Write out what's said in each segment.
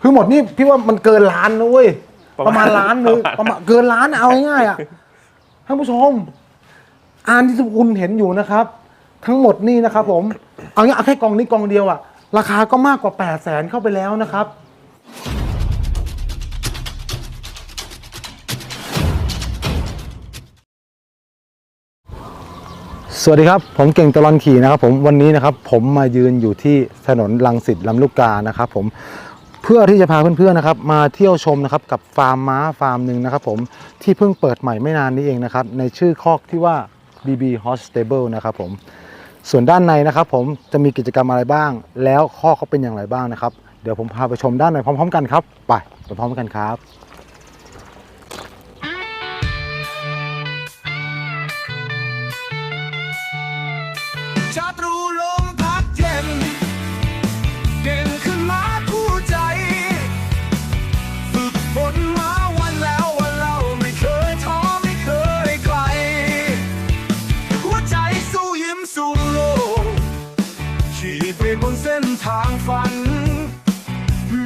คือหมดนี่พี่ว่ามันเกินล้านนะเว้ยปประระมามาณณล้านเลยประมาณประมาณเกินล้านเอาง่ายๆอะท่านผู้ชมอ่านที่ทุกคุณเห็นอยู่นะครับ ทั้งหมดนี่นะครับ ผม เอางี้เอาแค่กองนี้กองเดียวอะ ราคาก็มากกว่า8ปดแสนเข้าไปแล้วนะครับ สวัสดีครับ ผมเก่งตลอนขี่นะครับผมวันนี้นะครับผมมายืนอยู่ที่ถนนลังสิตลำลูกกานะครับผมเพื่อที่จะพาเพื่อนๆนะครับมาเที่ยวชมนะครับกับฟาร์มม้าฟาร์มหนึ่งนะครับผมที่เพิ่งเปิดใหม่ไม่นานนี้เองนะครับในชื่อคอกที่ว่า BB Horse Stable นะครับผมส่วนด้านในนะครับผมจะมีกิจกรรมอะไรบ้าง แล้วคอกเขาเป็นอย่างไรบ้างนะครับ เดี๋ยวผมพาไปชมด้านในพร้อม ๆ กันครับ ไปไปพร้อมกันครับ ขี่ไปบนเส้นทางฝัน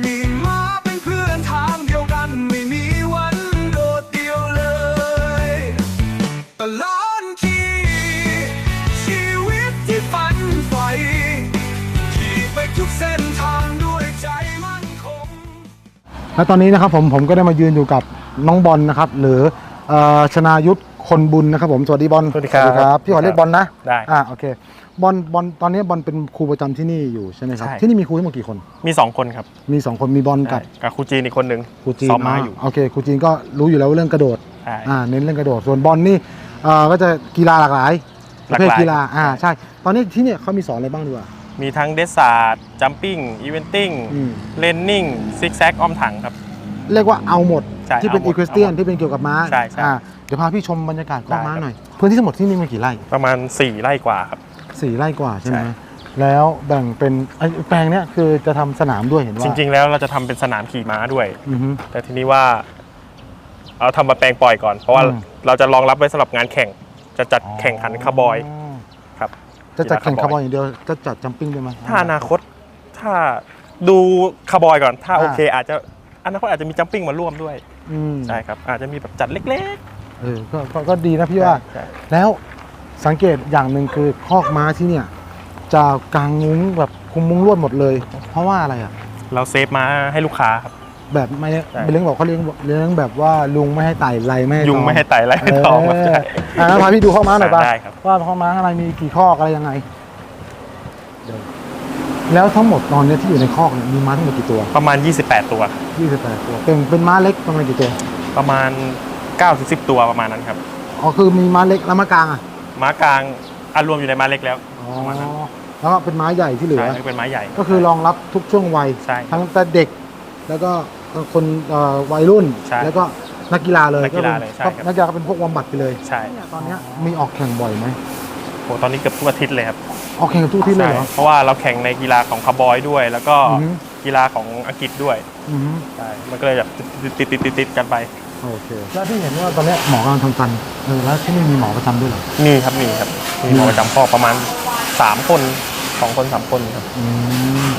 มีมาเป็นเพื่อนทางเดียวกัน ไม่มีวันโดดเดียวเลยตลอดขี่ชีวิตที่ฝันใฝ่ขี่ไปทุกเส้นทางด้วยใจมั่นคง และตอนนี้นะครับผมผมก็ได้มายืนอยู่กับน้องบอลนะครับ หรือเอ่อชนายุทธ คนบุญนะครับผมสวัสดีบอลสวัสดีครับพี่ขอเรียกบอลนะได้อ่าโอเคบอลบอลตอนนี้บอลเป็นครูประจำที่นี่อยู่ใช่ไหมครับ ใช่ ที่นี่มีครูทั้งหมดกี่คน มี 2 คนครับ มีสองคนมีบอลกับใช่กับครูจีนอีกคนหนึ่งครูจีนซ้อมม้าอยู่ โอเคครูจีนก็รู้อยู่แล้วว่าเรื่องกระโดดใช่อ่าเน้นเรื่องกระโดด ส่วนบอลนี่เอ่อก็จะกีฬาหลากหลายปหลาระกหลายเภทกีฬาอ่าใช่ ตอนนี้ที่เนี่ยเขามีสอนอะไรบ้างดีกว่า มีทั้งเดสซาร์ดจัมปิ้งอีเวนติ้งอืมเลนนิ่งซิกแซกอ้อมถังครับ เรียกว่าเอาหมดใช่ที่เป็นเอาหมอีดคริสเตียนเอาหมดที่เป็นเกี่ยวกับม้าใช่ใช่อ่าเดี๋ยวพาพี่ชมบรรยากาศข้อได้ม้าครับหน่อยพื้นที่ทั้งหมดที่นี่มีกี่ไร่ประมาณ 4 ไร่กว่าครับ สี่ไร่กว่าใช่ไหมใช่ แล้วแบ่งเป็นไอ้แปลงเนี้ยคือจะทำสนามด้วยเห็นว่าจริง ๆ แล้วเราจะทำเป็นสนามขี่ม้าด้วย อือฮึ แต่ทีนี้ว่าเอาทำมาแปลงปล่อยก่อน เพราะว่าอืม เราจะรองรับไว้สำหรับงานแข่ง จะจัดแข่งขันคาร์บอยครับ จะจัดแข่งกีฬาคาคาร์บบออยยอย่างเดียวจะจัดจัมปิ้งด้วยไหม ถ้าอนาคตถ้าดูคาร์บอยก่อน ถ้าอ่า โอเค อาจจะอนาคตอาจจะมีจัมปิ้งมาร่วมด้วยอืมใช่ครับอาจจะมีแบบจัดเล็ก เออก็ก็ก็ดีนะๆพี่ว่า ใช่แล้วสังเกตอย่างหนึ่งคือคอกม้าที่เนี่ยจะกางมุ้งแบบคุมมุ้งลวดหมดเลย เพราะว่าอะไรอะ เราเซฟม้าให้ลูกค้าครับ แบบไม่ใช่ เป็นเรื่องบอกเขาเลี้ยงเลี้ยงแบบว่าลุงไม่ให้ไต่ไรไม่ให้ยุงตอไม่ให้ไต่ไรเอให้อทองครับใช่อะแล้วพาพี่ดูข้อม้าหน่อยป่ะได้ครับ ว่าข้อม้าอะไรมีกี่ข้อกอะไรยังไงเดี๋ยวแล้วทั้งหมดตอนเนี้ยที่อยู่ในคอกเนี่ยมีม้าทั้งหมดกี่ตัว ประมาณ 28 ตัว 28 ตัว เป็นเป็นม้าเล็กประมาณกี่ตัว ประมาณ 9ถึง10 ตัวประมาณนั้นครับอ๋อคือมีม้าเล็กแล้วม้ากลางอะม้ากลางอารวมอยู่ในม้าเล็กแล้วอ๋อประมาณนั้นแล้วก็เป็นม้าใหญ่ที่เหลือ ใช่เป็นม้าใหญ่ ก็คือรองรับทุกช่วงวัย ใช่ทั้งแต่เด็กแล้วก็คนเอ่อวัยรุ่นใช่แล้วก็นักกีฬาเลยนักกีฬาป็นเลยใช่ก็ครับ นักกีฬาก็เป็นพวกวอมบัตไปเลยใช่ตอนเนี้ยมีออกแข่งบ่อยไหมโหตอนนี้เกือบทุกอาทิตย์เลยครับออกแข่งทุกที่เลยใช่เหรอเพราะว่าเราแข่งในกีฬาของคาร์บอยด้วย แล้วก็อือฮึ กีฬาของอังกฤษด้วยอืม ใช่มันก็เลยแบบติดติดติดติดๆๆๆกันไป โอเค แล้วที่เห็นว่าตอนเนี้ยหมอกำลังทำฟันเออแล้วที่นี่มีหมอประจำด้วยเหรอ มีครับมีครับ มีหมอประจำข้อประมาณ3คนสองคนสามคนครับ อืม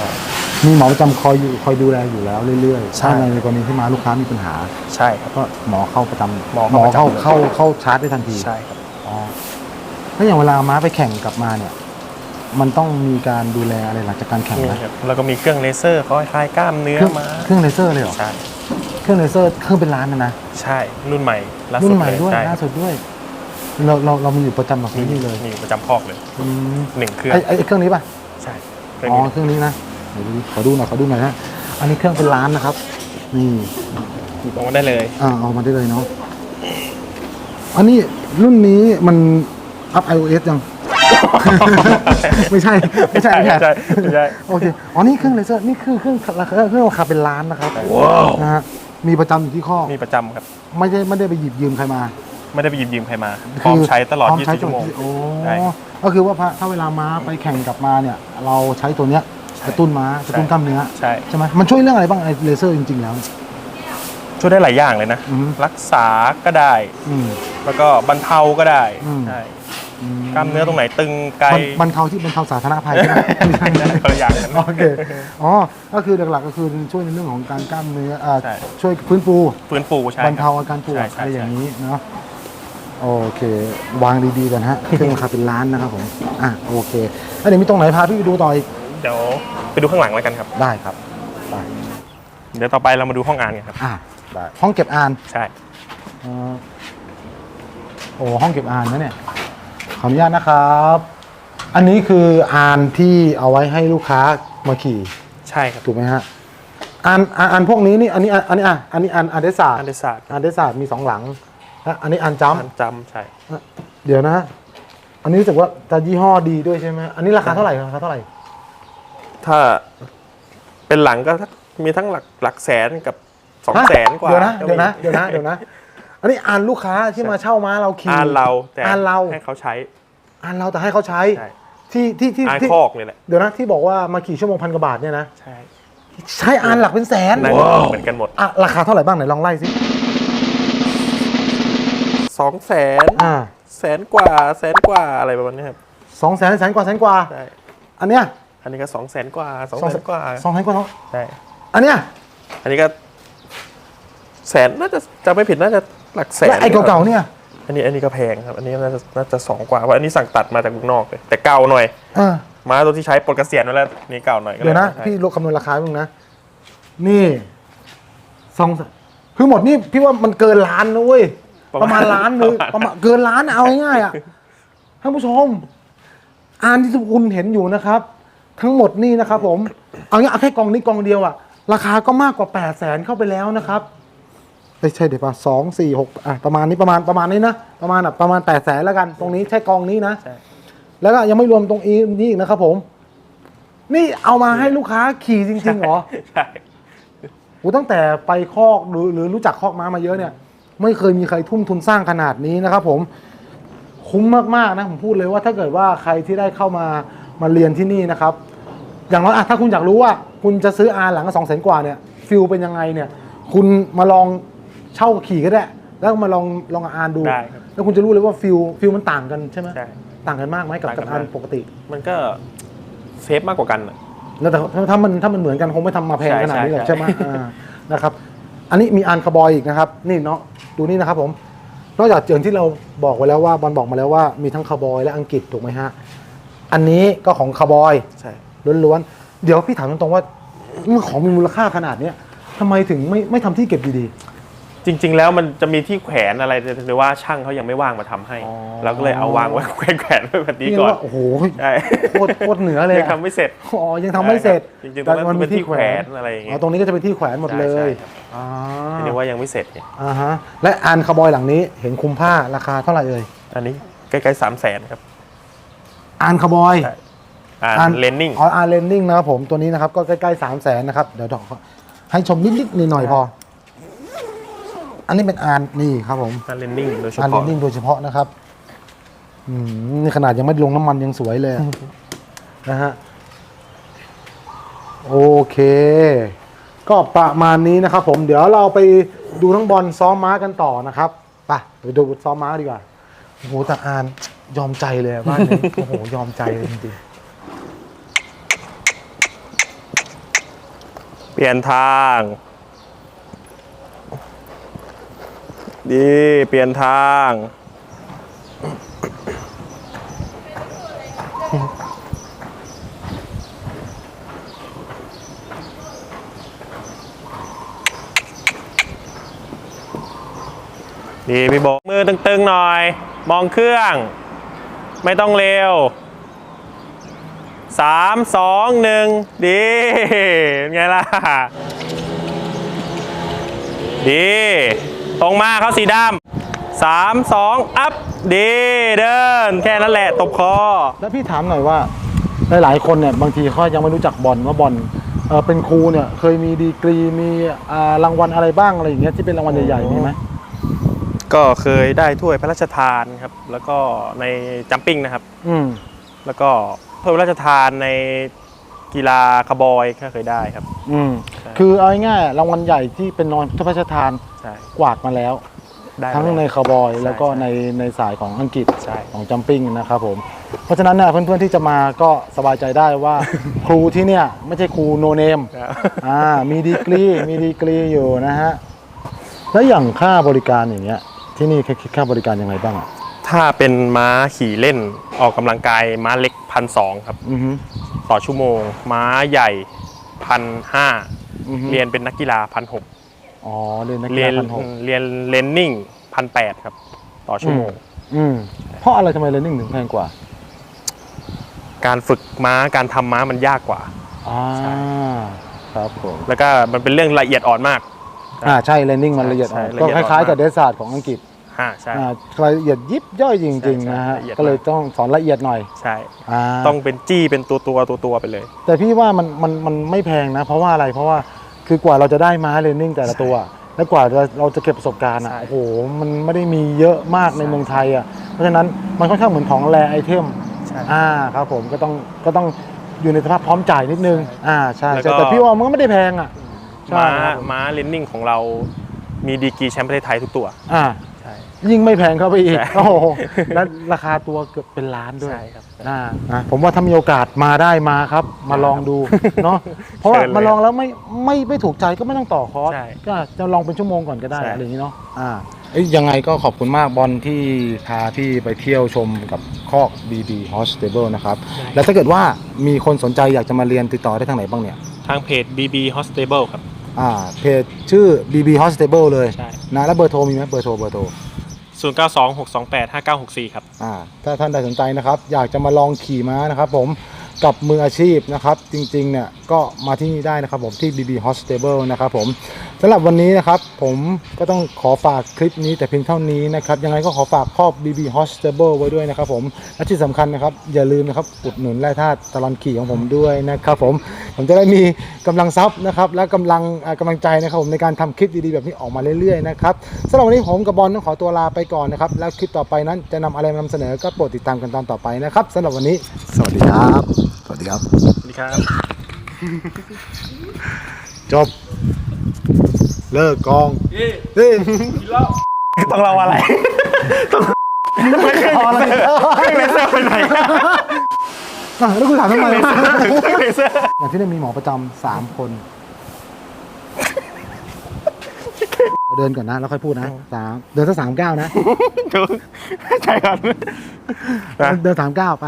มีหมอประจำคอยอยู่คอยดูแลอยู่แล้วเรื่อยๆใช่ ถ้าในกรณีที่มาลูกค้ามีปัญหา ใช่ครับ ก็หมอเข้าประจำหมอหมอเข้าเข้าประจำเข้าเข้าชาร์จได้ทันทีใช่ครับ อ๋อถ้าอย่างเวลาม้าไปแข่งกลับมาเนี่ย มันต้องมีการดูแลอะไรหลังจากการแข่งมีไหมครับ แล้วก็มีเครื่องเลเซอร์เขาคลายกล้ามเนื้อเครื่องมาเครื่องเลเซอร์เลยเหรอ ใช่ เครื่องเลเซอร์เครื่องเป็นล้านนะนะใช่รุ่นใหม่ล่ารุ่สุนดใหม่เลยด้วยใช่ล่าสุดด้วย เราเราเรามีอยู่ประจำกับที่นี่เลยมีประจำคอกเลยอืมหนึ่งเครื่องไอไอไอ้เครื่องนี้ป่ะใช่เครื่องอ๋อนี้เครื่องนี้นะเดี๋ยวดูดิขอดูหน่อยขอดูหน่อยนะอันนี้เครื่องเป็นล้านนะครับ นี่หยิบออกมาได้เลยอ่าเอามาได้เลยเนาะอันนี้รุ่นนี้มันอัพ iOS ยังไม่ใช่ไม่ใช่ไม่ใช่ไม่ใช่โอเคอ๋อนี่เครื่องเลเซอร์นี่คือเครื่องราคาเครื่องราคาเป็นล้านนะครับนะฮะ มีประจำอยู่ที่ข้อมีประจำครับ ไม่ได้ไม่ได้ไปหยิบยืมใครมา ไม่ได้ไปหยิบยืมใครมาพร้อมใช้ตลอด พร้มใช้24 ชั่วโมง โอ้ใช่ก็คือว่าถ้าเวลาม้าไปแข่งกลับมาเนี่ย เราใช้ตัวเนี้ยกระตุ้นม้ากระตุ้นกล้ามเนื้อใช่ ใช่ไหมมันช่วยเรื่องอะไรบ้างไอ้เลเซอร์จริงๆแล้ว ช่วยได้หลายอย่างเลยนะ อือฮึ รักษาก็ได้ อืม แล้วก็บรรเทาก็ได้อืม ใช่กล้ามเนื้อตรงไหนตึงไกลบรรบรรเทาที่บรรเทาสาธารณภัยใช่ไหมไม่ใช่ได้คนละอย่างกัน โอเคอ๋อก็คือหลักๆก็คือช่วยในเรื่องของการกล้ามเนื้ออ่าใช่ ช่วยฟื้นฟู ฟื้นฟูใช่บรรคเทารับ อาการปวดใช่ใช่ อะไรอย่างนี้เนาะโอเค วางดีๆกันฮะ เครื่องราคาเป็นล้านนะครับผมอะโอเคแล้วเดี๋ยวมีตรงไหนพาพี่ไปดูต่ออีกเดี๋ยวไปดูข้างหลังแล้วกันครับ ได้ครับไปเดี๋ยวต่อไปเรามาดูห้องอ่านกันครับ อะได้ห้องเก็บอ่านใช่ เอ่อ โอ้ห้องเก็บอ่านนะเนี่ยขออนุญาตนะครับ อันนี้คืออ่านที่เอาไว้ให้ลูกค้ามาขี่ใช่ครับถูกไหมฮะอ่านอ่านอ่านพวกนี้นี่อันนี้อ่านอันนี้อะอันนี้อ่านอ่านเดศาสตอันร์เดศาสตร์อ่านเดศาสตร์มีสองหลังและอันนี้อ่านจอันจำใช่ำเดี๋ยวนะ อันนี้รู้สึกว่าจะยี่ห้อดีด้วยใช่ไหมอันนี้ราคาเท่าไหร่ราคาเท่าไหร่ถ้าเป็นหลังก็มีทั้งหลักหลักแสนกับสองฮะแสนกว่าเดี๋ยวนะก็เดี๋ยวนะมีเดี๋ยวนะเดี๋ยวนะ อันนี้อ่านลูกค้าที่มาเช่าม้าเราขี่อ่านเราแต่อ่านเราให้เขาใช้ อ่านเราแต่ให้เขาใช้ใช่ที่ที่ที่อ่านที่คอกนี่แหละเดี๋ยวนะที่บอกว่ามากี่ชั่วโมงพันกว่าบาทเนี่ยนะใช่ใช้อ่านหลักเป็นแสนนั่นเหมือนกันหมดอะราคาเท่าไหร่บ้างไหนลองไล่สิสองแสนอ่าแสนกว่าแสนกว่าอะไรประมาณนี้ครับสองแสนแสนกว่าแสนกว่าใช่อันเนี้ยอันนี้ก็สองแสนกว่าสองแสนกว่าสองแสนกว่าเท่าใช่อันเนี้ยอันนี้ก็แสนน่าจะจำไม่ผิดน่าจะ หลักแสและนไอ้เก่าๆเนี่ย อันนี้อันนี้ก็แพงครับ อันนี้น่าจะน่าจะสองกว่าเพราะอันนี้สั่งตัดมาจากเมืองนอกเลยแต่เก่าหน่อยอ่าม้าตัวที่ใช้ปลดเกษียณไว้แล้วนี่เก่าหน่อยก็ลเดี๋ยวนะใช้พี่ลดคำนวณราคาบ้างนะ นี่สองคือหมดนี่พี่ว่ามันเกินล้านนะเว้ย ประมาณล้านเลยประมาณเกินล้านอะเอาง่ายๆอะท่านผู้ชมอ่านที่ทุกคุณเห็นอยู่นะครับ ทั้งหมดนี่นะครับ ผม เอางี้เอาแค่กองนี้กองเดียวอะราคาก็มากกว่าแปดแสนเข้าไปแล้วนะครับ ไม่ใช่เดี๋ยวป่ะสองสี่หกอะประมาณนี้ประมาณประมาณนี้นะประมาณอะประมาณแปดแสนแล้วกัน ตรงนี้ใช่กองนี้นะ ใช่ แล้วก็ยังไม่รวมตรงอีนี่อีกนะครับผม นี่เอามาให้ลูกค้าขี่จริงๆเหรอใช่โอ้ตั้งแต่ไปคอกหรือหรือรู้จักคอกม้ามาเยอะเนี่ย ไม่เคยมีใครทุ่มทุนสร้างขนาดนี้นะครับ ผมคุ้มมากๆนะผมพูดเลยว่าถ้าเกิดว่าใครที่ได้เข้ามามาเรียนที่นี่นะครับ อย่างน้อยอะถ้าคุณอยากรู้ว่า คุณจะซื้ออาหลังสองแสนกว่าเนี่ยฟิลเป็นยังไงเนี่ย คุณมาลอง เช่าขี่ก็ได้ แล้วมาลองลองอ่านดู ได้ครับ แล้วคุณจะรู้เลยว่าฟิลฟิลมันต่างกันใช่ไหมใช่ ต่างกันมากไหมกับต่างกักับนอ่านมากปกติ มันก็เซฟมากกว่ากันอะ แล้วแต่ถ้าถ้ามันถ้ามันเหมือนกันคงไม่ทำมาแพงใช่ขนาดนี้หรอกใช่ใช่ไหมอ่านะครับ อันนี้มีอันคาร์บอยอีกนะครับ นี่เนาะดูนี่นะครับผมนอกจากอย่างที่เราบอกไว้แล้วว่าบอลบอกมาแล้วว่ามีทั้งคาร์บอยและอังกฤษถูกไหมฮะอันนี้ก็ของคาร์บอยใช่ ล้วนๆเดี๋ยวพี่ถามตรงๆว่ามันของมีมูลค่าขนาดเนี้ยทำไมถึงไม่ไม่ทำที่เก็บดี จริง ๆ แล้วมันจะมีที่แขวนอะไรหรือว่าช่างเขายังไม่ว่างมาทำให้อ๋อ เราก็เลยเอาวางไว้แขวนแขวนไว้แบบๆนี้พี่ก่อน ว่าโอ้โหใช่ โคตรโคตรเหนือเลยยังอะทำไม่เสร็จอ๋อยังทำไม่เสร็จจริงๆตรงนั้นมันเป็นที่แขวนอะไรอย่างเงี้อ๋อย ตรงนี้ก็จะเป็นที่แขวนหมดเลใช่ยใช่ครับ อ่าทีนี้ว่ายังไม่เสร็จไงอ่าฮะและอันคาร์บอยหลังนี้เห็นคุ้มผ้าราคาเท่าไหร่เอ่ยอันนี้ใกล้ๆสามแสนครับ อันคาร์บอยใช่อ่าเลนนิ่ง อ๋ออาร์เลนนิ่งนะครับผมตัวนี้นะครับก็ใกล้ๆสามแสนนะครับ เดี๋ยวดอกให้ชมนิดๆหน่อยๆพอ อันนี้เป็นอาร์นี่ครับผมอาร์เลนนิ่งโดยเฉอาร์เลพาะนนิ่งโดยเฉพาะนะครับอืมนี่ขนาดยังไม่ลงน้ำมันยังสวยเลยนะฮะโอเค ก็ประมาณนี้นะครับผมเดี๋ยวเราไปดูทั้งบอลซ้อมม้ากันต่อนะครับไปไปดูซ้อมม้าดีกว่าโอ้โหแต่อานยอมใจเลยอะบ้านนี้ โอ้โหยอมใจเลยจริงๆเปลี่ยนทาง ดีเปลี่ยนทาง ดีพี่โบกมือตึงๆหน่อย มองเครื่อง ไม่ต้องเร็วสามสองหนึ่งดีเป็นไงล่ะ ดี ตรงมาเขาสีดำสามสองอัพดีเดิน แค่นั้นแหละตบคอ แล้วพี่ถามหน่อยว่า หลายๆคนเนี่ยบางทีเขายังไม่รู้จักบอลว่าบอลเอ่อเป็นครูเนี่ยเคยมีดีกรีมีอ่ารางวัลอะไรบ้างอะไรอย่างเงี้ยที่เป็นรางวัลใหญ่ๆมีไหมก็เคยได้ถ้วยพระราชทานครับ แล้วก็ในจัมปิ้งนะครับ อืม แล้วก็ถ้วยพระราชทานใน กีฬาคาร์บอยก็เคยได้ครับ อืมใช่ คือเอาง่ายๆรางวัลใหญ่ที่เป็นนอนพระราชทานใช่กวาดมาแล้ว ได้ทั้งเลยในคาร์บอยใช่แล้วก็ใช่ในในสายของอังกฤษใช่ ของจัมปิ้งนะครับผม เพราะฉะนั้นเนี่ยเพื่อนๆที่จะมาก็สบายใจได้ว่า ครูที่เนี่ยไม่ใช่ครูโนเนมครับอ่ามีดีกรีมีดีกรีอยู่นะฮะ แล้วอย่างค่าบริการอย่างเงี้ย ที่นี่คิดค่าบริการยังไงบ้างอะถ้าเป็นม้าขี่เล่น ออกกำลังกายม้าเล็กพันสองครับ อือฮึต่อชั่วโมง ม้าใหญ่พันห้าอือฮึเรียนเป็นนักกีฬาพันหกอ๋อเรียนนักกีเรียฬานพันหกเรียนเลนนิ่งพันแปดครับ ต่อชั่วโมง อืมเพราะอะไรทำไมเรนนิ่งถึงแพงกว่าการฝึกม้าการทำม้ามันยากกว่า อ่าใช่ครับผมแล้วก็มันเป็นเรื่องละเอียดอ่อนมาก อ่าใช่เรนนิ่งมันละเอียดใช่อ่อนละก็เอียดคล้ายๆอ่อนมากกับเดสซาร์ของอังกฤษ อ่าใช่ อ่ารายละเอียดยิบย่อยจริงๆใช่นะฮะละเอียดก็เลยมากต้องสอนละเอียดหน่อยใช่ อ่าต้องเป็นจี้เป็นตัวตัวตัวตัวๆไปเลย แต่พี่ว่ามันมันมันไม่แพงนะ เพราะว่าอะไรเพราะว่าคือกว่าเราจะได้ม้าเรนนิ่งแต่ละตัว และกว่าเราเราจะเก็บประสบการณ์อะใช่โอ้โหมันไม่ได้มีเยอะมากในใช่ เมืองไทยอะเพราะฉะนั้นมันค่อนข้างเหมือนของแรไอเทมใช่ อ่าครับผมก็ต้องก็ต้องอยู่ในสภาพพร้อมจ่ายนิดนึงอ่าใช่แล้วก็ ใช่แต่พี่ว่ามันก็ไม่ได้แพงอะใช่ม้าครับผมม้าเลนนิ่งของเรามีดีกรีแชมป์ประเทศไทยทุกตัว อ่า ใช่ ยิ่งไม่แพงเข้าไปอีก ใช่ โอ้โหแล้วราคาตัวเกือบเป็นล้านด้วย ใช่ครับ อ่าอะผมว่าถ้ามีโอกาสมาได้มาครับ มาลองดูเนาะเพราะว่าเชิญเลยมาลองแล้วไม่ไม่ไม่ถูกใจก็ไม่ต้องต่อคอร์สใช่ก็จะลองเป็นชั่วโมงก่อนก็ได้ใช่ อะไรอย่างนี้เนาะอ่าเอ้ยยังไงก็ขอบคุณมากบอลที่พาพี่ไปเที่ยวชมกับคอก BB Hostable นะครับ แล้วถ้าเกิดว่ามีคนสนใจอยากจะมาเรียนติดต่อได้ทางไหนบ้างเนี่ย ทางเพจ BB Hostable ครับ อ่าเพจชื่อ BB Hostable เลยใช่ นะแล้วเบอร์โทรมีไหมเบอร์โทรเบอร์โทร0926285964ครับ อ่าถ้าท่านใดสนใจนะครับ อยากจะมาลองขี่ม้านะครับผมกับมืออาชีพนะครับ จริงๆเนี่ยก็มาที่นี่ได้นะครับผมที่ BB Hostable นะครับผมสำหรับวันนี้นะครับผมก็ต้องขอฝากคลิปนี้แต่เพียงเท่านี้นะครับยังไงก็ขอฝากครอบ BB Hostable ไว้ด้วยนะครับผมและที่สำคัญนะครับอย่าลืมนะครับอุดหนุนแร่ธาตุตลอดขี่ของผมด้วยนะครับผมผมจะได้มีกำลังทรัพย์นะครับและกำลังอ่ากำลังใจนะครับผมในการทำคลิปดีๆแบบนี้ออกมาเรื่อยๆนะครับสำหรับวันนี้ผมกับบอลต้องขอตัวลาไปก่อนนะครับแล้วคลิปต่อไปนั้นจะนำอะไรมานำเสนอก็โปรดติดตามกันตอนต่อไปนะครับสำหรับวันนี้ สวัสดีครับ สวัสดีครับ สวัสดีครับ จบ เลิกกองเฮ้ยต้องเราอะไร ต้องไม่เคยเลเซอร์เครื่องเลเซอร์ไปไหนอะแล้วคุณถามทำไมเครื่องเลเซอร์อย่างที่นี่มีหมอประจำสามคน เราเดินก่อนนะ แล้วค่อยพูดนะสามเดินสักสามเก้าวนะ ใช่ครับ เดินสามเก้าวไป